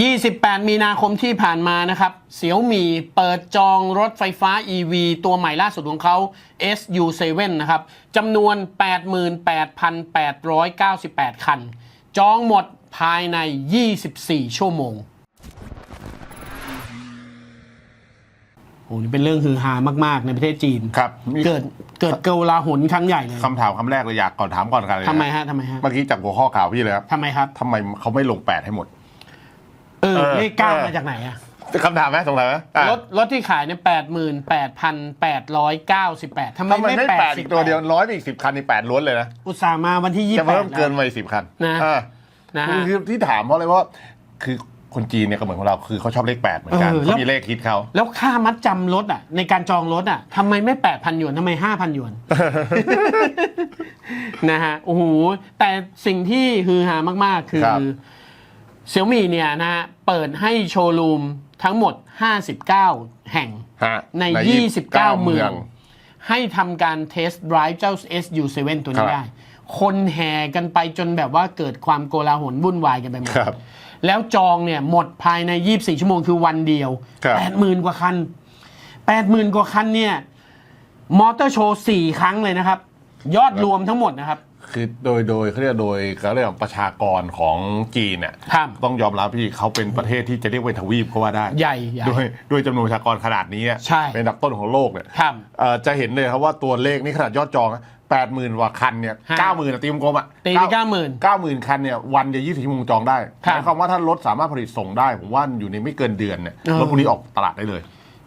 28 มีนาคมที่ผ่านมานะครับเสี่ยวมีเปิดจองรถไฟฟ้า EV ตัวใหม่ล่าสุดของเขา SU7 นะครับจำนวน 88,898 คัน จองหมดภายใน 24 ชั่วโมง โอ้นี่เป็นเรื่องฮือฮามาก ๆ ในประเทศจีน ครับมีเกิดเกิดเกลาหนครั้งใหญ่เลยคำถามคำแรกเลยอยากก่อนถามก่อนกันเลยนทำไมฮะทำไมฮะเมื่อกี้จากหัวข้อข่าวพี่เลยครับทำไมครับ ทำไมเขาไม่ลงแปดให้หมด เออเออเลขเก้าเออมาจากไหนอะคำถามไหมสงสัยไหมอะรถรถที่ขายเนี่ยแปดหมื่นแปดพันแปดร้อยเก้าสิบแปดทำไมทำไมไม่ไม่แปแปดดสิอีบกตัวเดียวร้อยอีกสิบคันในแปดล้วนเลยนะ อุตส่าห์มาวันที่ยี่จะแปเพิ่ดมเกินมาอีกสิบคันนะอะนะคือฮะ คือที่ถามเพราะอะไรว่า คือคนจีนเนี่ยก็เหมือนของเราคือเขาชอบเลขแปดเหมือนกันเออแล้ว เขามีเลขคิดเขาแล้วค่ามัดจำรถอะ ในการจองรถอะทำไมไม่แปดพันหยวนทำไมห้าพันหยวน นะฮะโอ้โหแต่สิ่งที่ฮือฮามากๆ คือครับ เซี่ยมี่เนี่ยนะฮะเปิดให้โชว์รูมทั้งหมด 59 แห่งฮะใน 29 เมือง ให้ทำการเทสต์ไดรฟ์เจ้า SU7 ตัวครันี้บได้ คนแห่กันไปจนแบบว่าเกิดความโกลาหลวุ่นวายกันไปหมดครับแล้วจองเนี่ยหมดภายใน 24 ชั่วโมงคือวันเดียวครับ80,000 กว่าคัน 80,000 กว่าคันเนี่ย มอเตอร์โชว์ 4 ครั้งเลยนะครับ ยอดรวมทั้งหมดนะครับ คือโดยโดยเขาเรียกโดยเขาเรียกว่าประชากรของจีนเนี่ยครับต้องยอมรับพี่เขาเป็นประเทศที่จะเรียกว่าทวีปก็ว่าได้ใหญ่ใหญ่ ด้วยด้วยจำนวนประชากรขนาดนี้อะใช่ เป็นอันดับต้นของโลกเนี่ยครับ เอ่อจะเห็นเลยครับว่าตัวเลขนี่ขนาดยอดจองแปดหมื่นกว่าคันเนี่ยฮะ เก้าหมื่นตีมกลมอะตีไป90,000เก้าหมื่นคันเนี่ยวันเดียวยี่สิบชั่วโมงจองได้ครัหบมายความว่าถ้ารถสามารถผลิตส่งได้ ผมว่าอยู่ในไม่เกินเดือนเนี่ยเออ รถพวกนี้ออกตลาดได้เลย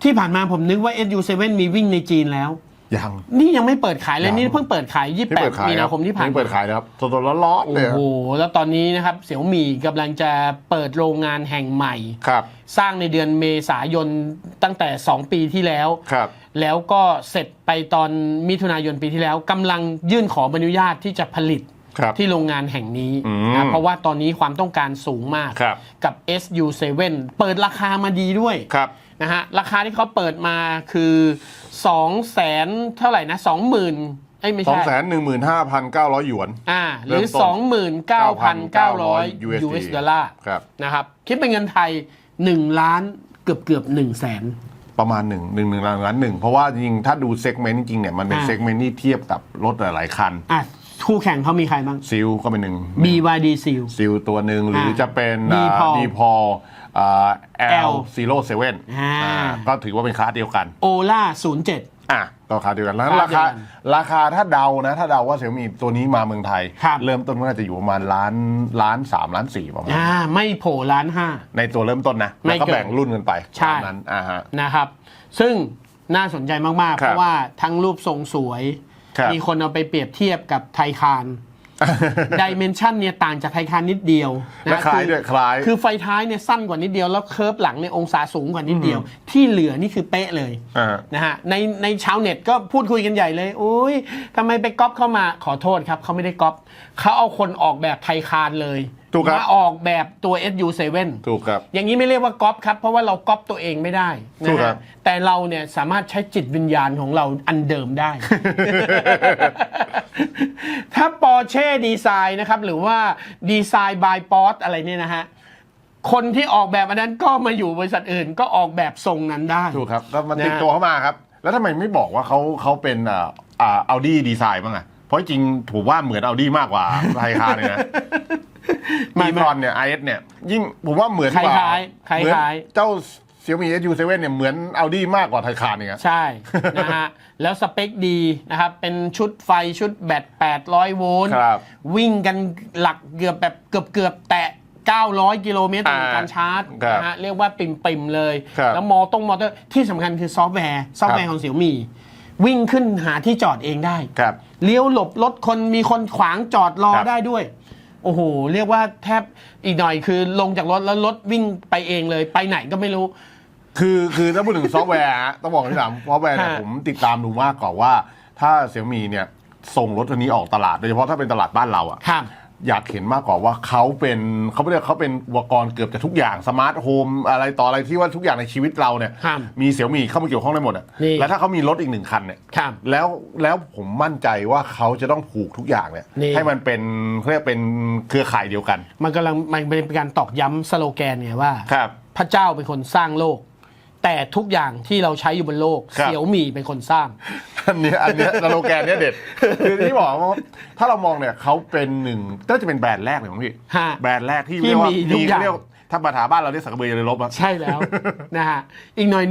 ที่ผ่านมาผมนึกว่า SU7 มีวิ่งในจีนแล้ว ยังนี่ยังไม่เปิดขายเลยยังนี่เพิ่งเปิดขายไม่เปิดขาย28มีนาคมที่ผ่านไม่มา เปิดขายนะครับสดๆร้อนๆเลยโอ้โห แล้วตอนนี้นะครับเสี่ยวมี่กำลังจะเปิดโรงงานแห่งใหม่ ครับสร้างในเดือนเมษายนตั้งแต่ 2 ปีที่แล้ว ครับแล้วก็เสร็จไปตอนมิถุนายนปีที่แล้วกำลังยื่นขออนุญาตที่จะผลิตครับ ที่โรงงานแห่งนี้อืม นะเพราะว่าตอนนี้ความต้องการสูงมาก ครับกับ SU7 เปิดราคามาดีด้วย ครับ นะฮะราคาที่เขาเปิดมาคือ2แสนเท่าไหร่นะ20,000เอ้ยไม่สองใช่แสนหนึ่งหมื่นห้าพันเก้าร้อยหยวน อ่าหเริ่รือมต้น 29,900 USD US ดอลลาร์ครับ นะครับ คิดเป็นเงินไทย 1 ล้านเกือบเกือบ1แสน ประมาณหนึ่งหนึ่งหนึ่งล้านล้านหนึ่งเพราะว่าจริงๆถ้าดูเซกเมนต์จริงๆเนี่ยมันเป็นอ่า เซกเมนต์ที่เทียบกับรถหลายๆคัน อะ คู่แข่งเขามีใครบ้าง ซิลก็เป็นหนึ่ง BYD Seal ซิลตัวหนึ่งหรือจะเป็น D-Paul ดีพอเอล L ซีโร่เซเว่นอ่า ก็ถือว่าเป็นคลาสเดียวกัน Ola 07อะก็ราคาเดียวกันแล้วคลาราสเดียวคากันราคาถ้าเดานะ ถ้าเดาว่าเสี่ยมีตัวนี้มาเมืองไทย ครับ เริ่มต้นก็น่าจะอยู่ประมาณล้านล้านสามล้านสี่ประมาณอ่าไม่โผล่ล้านห้า ในตัวเริ่มต้นนะไม่แล้วก็เกินแบ่งรุ่นกันไปใช่ ตามนั้นอ่าฮะ นะครับ ซึ่งน่าสนใจมาก ๆคเพรับราะว่าทั้งรูปทรงสวย ครับมีคนเอาไปเปรียบเทียบกับไทคานดิเมนชันเนี่ยต่างจากไทคานนิดเดียวและนะคล้ายอด้วยคล้าย คือไฟท้ายเนี่ยสั้นกว่านิดเดียวแล้วเคิร์ฟหลังเนี่ยองศาสูงกว่านิดเดียว ที่เหลือนี่คือเป๊ะเลยอ่า นะฮะในในชาวเน็ตก็พูดคุยกันใหญ่เลยอุ้ยทำไมไปก๊อปเข้ามาขอโทษครับเขาไม่ได้ก๊อปเขาเอาคนออกแบบไทคานเลย ถูกครับ มาออกแบบตัว SU7 ถูกครับ อย่างนี้ไม่เรียกว่าก๊อปครับ เพราะว่าเราก๊อปตัวเองไม่ได้ถูนะกครัฮะบ แต่เราเนี่ยสามารถใช้จิตวิญญาณของเราอันเดิมได้ ถ้าปอร์เช่ดีไซน์นะครับ หรือว่าดีไซน์บายปอสอะไรเนี่ยนะฮะ คนที่ออกแบบอันนั้นก็มาอยู่บริษัทอื่นก็ออกแบบทรงนั้นได้ ถูกครับก็มันนะติดตัวเข้ามาครับ แล้วทำไมไม่บอกว่าเขาเขาเป็นอ่าอ่าอัลดี้ดีไซน์บ้างอะเพราะจริงๆผมว่าเหมือนอัลดี้มากกว่าไทยคาร์เลยนะไม่มีไม่ตอนเนี่ยไอเอสเนี่ย ยิ่งผมว่าเหมือนกว่าคล้ายๆคล้ายๆเหมือนเจ้าเซี่ยมี่เอสยูเซเว่นเนี่ยเหมือนอัลดี้มากกว่าไทยคาร์เนี่ย ใช่ นะฮะ แล้วสเปคดีนะครับ เป็นชุดไฟชุดแบต 800 โวลต์ครับ วิ่งกันหลักเกือบแบบเกือบเกือบๆแตะ 900 กิโลเมตรต่ออ่าการชาร์จครับนะฮะเรียกว่าปิ่มปิมๆเลย ครับแล้วมอตรงมอเตอร์ที่สำคัญคือซอฟต์แวร์ ซอฟต์แวร์ของเสี่ยมี่วิ่งขึ้นหาที่จอดเองได้ ครับ เลี้ยวหลบรถคนมีคนขวางจอดรอครับ ได้ด้วย โอ้โหเรียกว่าแทบอีกหน่อยคือลงจากรถแล้วรถวิ่งไปเองเลย ไปไหนก็ไม่รู้ คือคือถ้าพูดถึงซอฟต์แวร์ฮะต้องบอกที่สามซอฟต์แวร์เนี่ยฮะผมติดตามดูมากกว่าว่า ถ้าเซี่ยมี่เนี่ยส่งรถคันนี้ออกตลาดโดยเฉพาะถ้าเป็นตลาดบ้านเราอะครับ อยากเห็นมากกว่าว่าเขาเป็นเขาเรียกเขาเป็นอุปกรณ์เกือบจะทุกอย่างสมาร์ทโฮมอะไรต่ออะไรที่ว่าทุกอย่างในชีวิตเราเนี่ยครับมีเสี่ยวมีเข้ามาเกี่ยวข้องได้หมดอะนี่แล้วถ้าเขามีรถอีกหนึ่งคันเนี่ยครับแล้วแล้วผมมั่นใจว่าเขาจะต้องผูกทุกอย่างเนี่ยนี่ ให้มันเป็นเขาเรียกเป็นเครือข่ายเดียวกันมันกำลังมันเป็นการตอกย้ำสโลแกนไงว่า ครับ พระเจ้าเป็นคนสร้างโลก แต่ทุกอย่างที่เราใช้อยู่บนโลกครับ เสี่ยวหมี่เป็นคนสร้าง อันเนี้ยอันเนี้ยสโลแกนเนี้ยเด็ด คือที่บอกว่าถ้าเรามองเนี่ยเขาเป็นหนึ่งน่าจะเป็นแบรนด์แรกเลยมั้งพี่ ฮะแบรนด์แรกที่ที่เรียกว่ามีทุกอย่าง เรียกถ้าภาษาบ้านเราเรียกสักกระเบือเรือรบอะ ใช่แล้ว นะฮะอีกหน่อย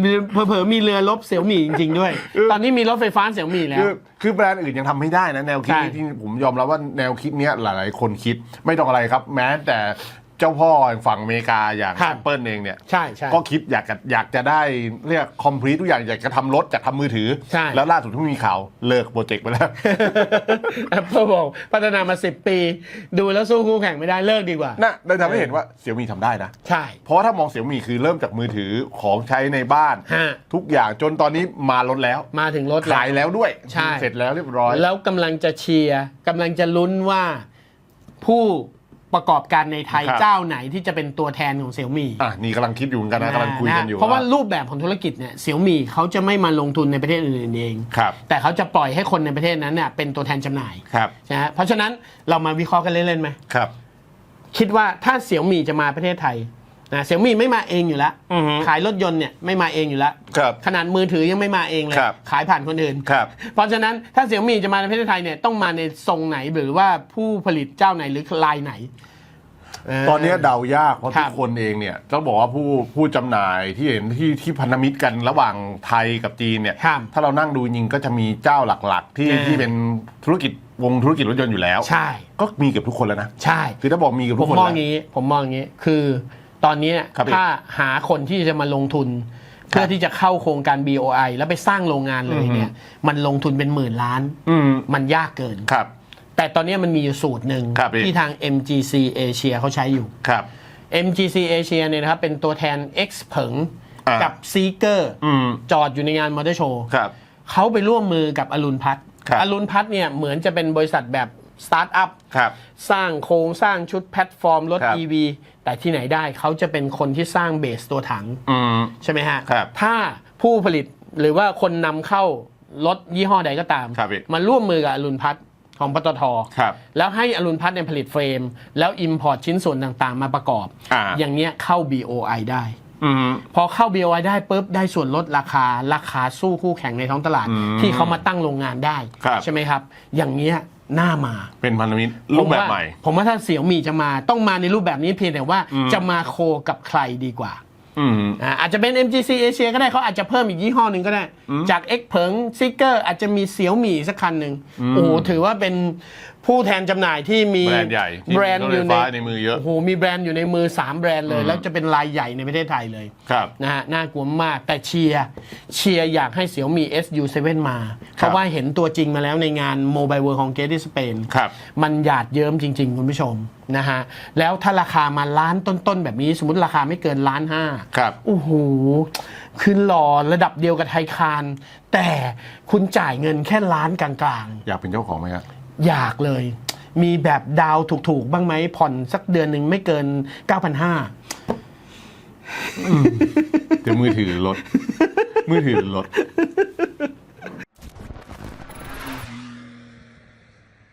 เผลอๆมีเรือลบเสี่ยวหมี่จริงๆด้วยตอนนี้มีรถไฟฟ้าเสี่ยวหมี่แล้ว คือคือแบรนด์อื่นยังทำไม่ได้นะแนวคิดใช่ นี้ที่ผมยอมรับว่าแนวคิดเนี้ยหลายๆ คนคิดไม่ต้องอะไรครับ แม้แต่เจ้าพ่อฝั่งอเมริกาอย่างครับ แอปเปิลเองเนี่ย ใช่ใช่ ก็คิดอยากจะอยากจะได้เรียกคอมพลีททุกอย่างอยากจะทำรถอยากทำมือถือ ใช่ แล้วล่าสุดที่มีข่าวเลิกโปรเจกต์ไปแล้ว Apple บอกพัฒนามาสิบปี ดูแล้วสู้คู่แข่งไม่ได้เลิกดีกว่า น่ะได้ทำให้เห็นว่าเสี่ยมีทำได้นะ ใช่ เพราะว่าถ้ามองเสี่ยมีคือเริ่มจากมือถือของใช้ในบ้าน ฮะ ทุกอย่างจนตอนนี้มารถแล้ว มาถึงรถแล้ว ขายแล้วด้วย ใช่ เสร็จแล้วเรียบร้อย แล้วกำลังจะเชียร์กำลังจะลุ้นว่าผู้ ประกอบการในไทยครับ เจ้าไหนที่จะเป็นตัวแทนของเสี่ยวมี่อะนี่กำลังคิดอยู่เหมือนกันนะกำลังคุยกันอยู่เพราะว่ารูปแบบของธุรกิจเนี่ยเสี่ยวมี่เขาจะไม่มาลงทุนในประเทศอื่นๆเอง ครับแต่เขาจะปล่อยให้คนในประเทศนั้นเนี่ยเป็นตัวแทนจำหน่ายครับนะฮะเพราะฉะนั้นเรามาวิเคราะห์กันเล่นๆไหมครับ คิดว่าถ้าเสี่ยวมี่จะมาประเทศไทย นะเสี่ยวมี่ไม่มาเองอยู่แล้ว อือฮึขายรถยนต์เนี่ยไม่มาเองอยู่แล้ว ครับ ขนาดมือถือยังไม่มาเองเลย ครับ ขายผ่านคนอื่น ครับ เพราะฉะนั้นถ้าเสี่ยวมี่จะมาในประเทศไทยเนี่ยต้องมาในทรงไหนหรือว่าผู้ผลิตเจ้าไหนหรือลายไหนเตอนนี้เดายากเพราะครัทุบกคนเองเนี่ยต้องบอกว่าผู้ผู้จำหน่ายที่เห็นที่ที่พันธมิตรกันระหว่างไทยกับจีนเนี่ยครับถ้าเรานั่งดูจริงก็จะมีเจ้าหลักๆ ที่อ่า ที่เป็นธุรกิจวงธุรกิจรถยนต์อยู่แล้ว ใช่ ก็มีเกือบทุกคนแล้วนะใช่ คือถ้าบอกมีเกือบผทุกมคนมองแล้วอย่างนี้ ผมมองอย่างนี้ คือ ตอนนี้เนี่ยครับพี่ ถ้าหาคนที่จะมาลงทุน เพื่อที่จะเข้าโครงการ BOI แล้วไปสร้างโรงงานเลยเนี่ย มันลงทุนเป็นหมื่นล้าน อืมมันยากเกิน ครับ แต่ตอนนี้มันมีอยู่สูตรหนึ่งครับพี่ ที่ทาง MGC Asia เขาใช้อยู่ ครับ MGC Asia เนี่ยนะครับ เป็นตัวแทน X เผิงอ่ากั กับ Seeker อืมจอดอยู่ในงานมอเตอร์โชว์ ครับ เขาไปร่วมมือกับอรุณพัฒน์ครับอรุณพัฒน์เนี่ยเหมือนจะเป็นบริษัทแบบ สตาร์ทอัพครับ สร้างโครงสร้างชุดแพลตฟอร์มรถ ครับ EV แต่ที่ไหนได้เขาจะเป็นคนที่สร้างเบสตัวถัง อืม ใช่ไหมฮะ ครับถ้าผู้ผลิตหรือว่าคนนำเข้ารถยี่ห้อใดก็ตาม ครับพี่ มาร่วมมือกับอรุณพัฒน์ของปตท ครับ แล้วให้อรุณพัฒน์เนี่ยผลิตเฟรม แล้ว Import ชิ้นส่วนต่างๆ มาประกอบ อ่า อย่างเนี้ยเข้า BOI ได้ อืม พอเข้า BOI ได้ปุ๊บได้ส่วนลดราคา ราคาสู้คู่แข่งในท้องตลาดอืมที่เขามาตั้งโรงงานได้ ครับ ใช่ไหมครับ อย่างเนี้ย น่ามาเป็นพันธมิตรรูปแบบใหม่ผมว่าผมว่าถ้าเสี่ยวมีจะมาต้องมาในรูปแบบนี้เพียงแต่ว่าอืมจะมาโคกับใครดีกว่าอืมอ่าอาจจะเป็น MGC Asia ก็ได้เขาอาจจะเพิ่มอีกยี่ห้อหนึ่งก็ได้ จาก X เพิงซิกเกอร์อาจจะมีเสี่ยวมีสักคันหนึ่งโอ้โหถือว่าเป็น ผู้แทนจำหน่ายที่มีแบรนด์ใหญ่ที่แบรนด์มีอยู่รถไฟฟ้าในมือเยอะโอ้โหมีแบรนด์อยู่ในมือ 3 แบรนด์เลย แล้วจะเป็นรายใหญ่ในประเทศไทยเลยครับ นะฮะน่ากลัวมากแต่เชียร์เชียร์อยากให้เสี่ยวมี SU7 มา เพราะว่าเห็นตัวจริงมาแล้วในงาน Mobile World Congress ที่สเปน ครับ มันหยาดเยิ้มจริง ๆ คุณผู้ชมนะฮะแล้วถ้าราคามาล้านต้น ๆ แบบนี้ สมมติราคาไม่เกินล้านห้าครับโอ้โหคือหล่อระดับเดียวกับไทยคารแต่คุณจ่ายเงินแค่ล้านกลาง อยากเป็นเจ้าของไหมครับ ๆ อยากเลย มีแบบดาวถูกๆ บ้างไหมผ่อนสักเดือนหนึ่งไม่เกิน 9,500 เดี๋ยวมือถือลด มือถือลด